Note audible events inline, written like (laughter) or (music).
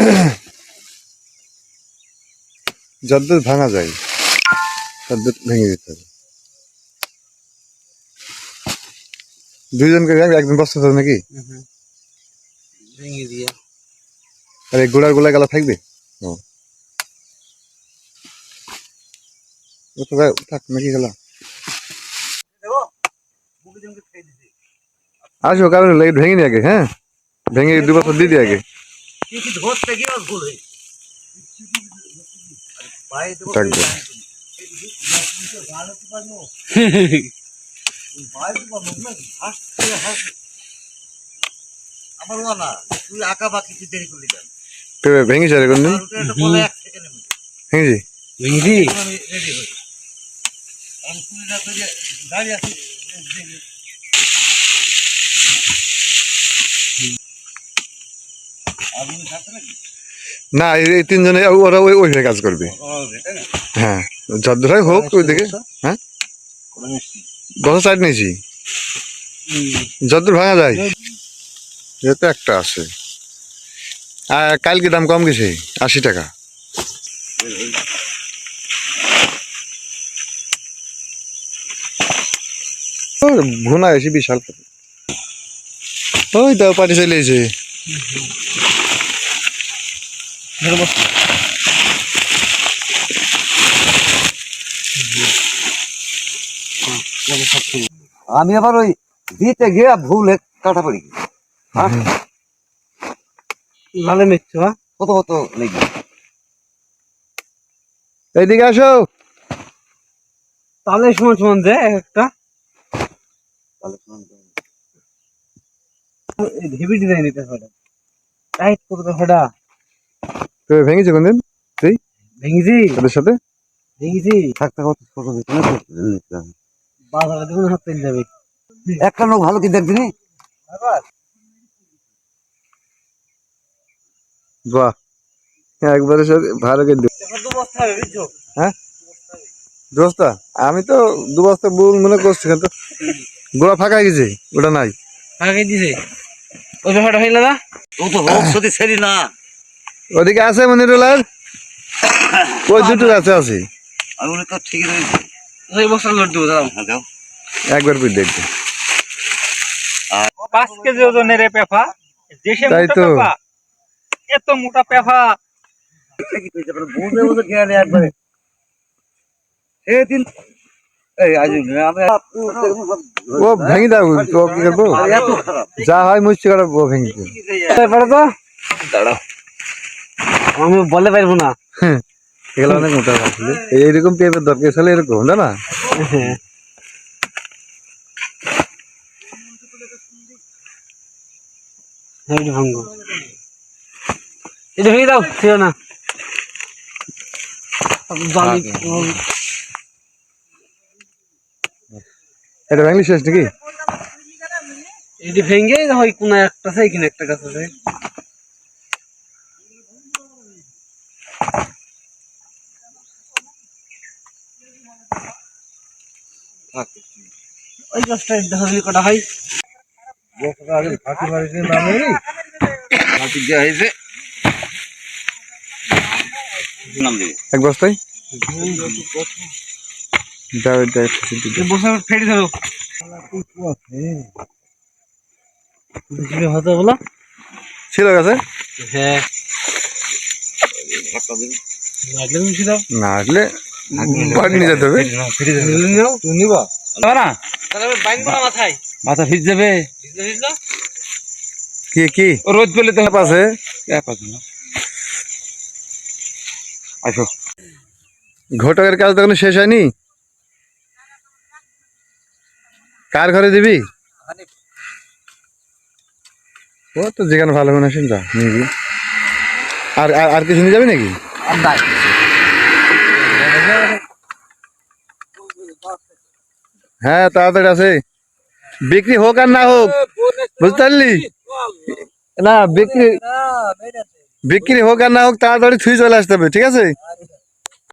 (coughs) যদ্দূর ভাঙা যায় তদ্দূর ভেঙে দিতে হবে। দুইজনকে এক- একজন বসতে হবে নাকি? ভেঙে দিয়ে। আর গোড়ার গোলা গেলা থাকবে? ও। তো থাক নাকি গেলা? আসো কারণ ভেঙে নি আগে হ্যাঁ? ভেঙে দু বছর দিয়ে দিই আগে। কি ধরতে গিয়ে ভুল হয়েছে? আমার না তুই আঁকা বাকি তুই দেরি করলি কেন? এক সেকেন্ডের মধ্যে ভেঙেছি। ভেঙেছি? দাঁড়িয়ে না এই তিনজনে ওরা ওই ওইভাবে কাজ করবে। হ্যাঁ হয় হোক ওই দিকে হ্যাঁ? মিষ্টি? সাইড নিয়েছি। যদ্দূর ভাঙা যায়। যেহেতু একটা আছে। আর কালকে দাম কম গেছে আশি টাকা। ভুনা এসে বিশাল ওই তো পাটি চলে এসে আমি আবার ওই দিতে গিয়ে ভুল কাটা পড়ি হ্যাঁ? ভালো হ্যাঁ? কত কত লেগে এইদিকে আসো। তাহলে সমান সমান দে এক একটা হেভি ডিজাইন এটা টাইট হডা তো ভেঙেছে কোনদিন? ভেঙেছি। তাদের সাথে? ভেঙেছি। থাকতে কত ছোট দিতে না বাজারে দেখুন হাত যাবে। একটা লোক ভালো কি বাহ। একবারের সাথে ভালো বুঝছ? দোস্তা আমি তো দু বস্তা বুল মনে করছি কিন্তু গোড়া ফাঁকা হয়ে গেছে ওটা নাই। আগে দিছে ওই ব্যাপারটা হইল না? ও তো হোক যদি সেরি না। ওদিকে আছে মনিরুলার? ওই দুটো আছে আছে। আমি তো ঠিক রয়েছে। ওই বস্তা লোড দেবো হ্যাঁ দাও একবার করে দেখবে পাঁচ কেজি ওজনের পেফা দেশে তাই তো। পেফা এত মোটা পেফা বুঝে বুঝে খেয়ালে একবারে। সেদিন ও ভেঙে দাও তো কি করব? যা হয় মুষ্টি কাটা ও ভেঙে দিও। এবারে তো। দাঁড়াও। আমি বলে পারব না। এগুলো অনেক মোটা আসলে এইরকম পেঁপের দরকার ছিল এরকম না? না এটা ভাঙ্গ এটা ভেঙে দাও ছিল না। এটা ভেঙলি শেষ নাকি? এটি ভেঙে হয় কোন একটা আছে এখানে একটা গাছ আছে। ওই গাছটা দেখা কটা হয়। হাতি দেওয়া হয়েছে নাম দিবি। এক বস্তায়। দাও এটা বসে ফেটে ধরো হতো বলো। ছিল গাছে হ্যাঁ। বাড়ি নিয়ে যেতে হবে। তুমি নিবা। না মাথায়। মাথা ভিজ যাবে। কি কি? ও রোদ পেলে তো আসো। ঘটকের কাজ তখন শেষ হয়নি? কার ঘরে দিবি? ও তো যেখানে ভালো মনে আসেন যা নিবি। আর আর- কিছু নিয়ে যাবি নাকি? হ্যাঁ তাড়াতাড়ি আছে বিক্রি হোক আর না হোক বুঝতে পারলি? না বিক্রি বিক্রি হোক আর না হোক তাড়াতাড়ি থুই চলে আসতে হবে ঠিক আছে?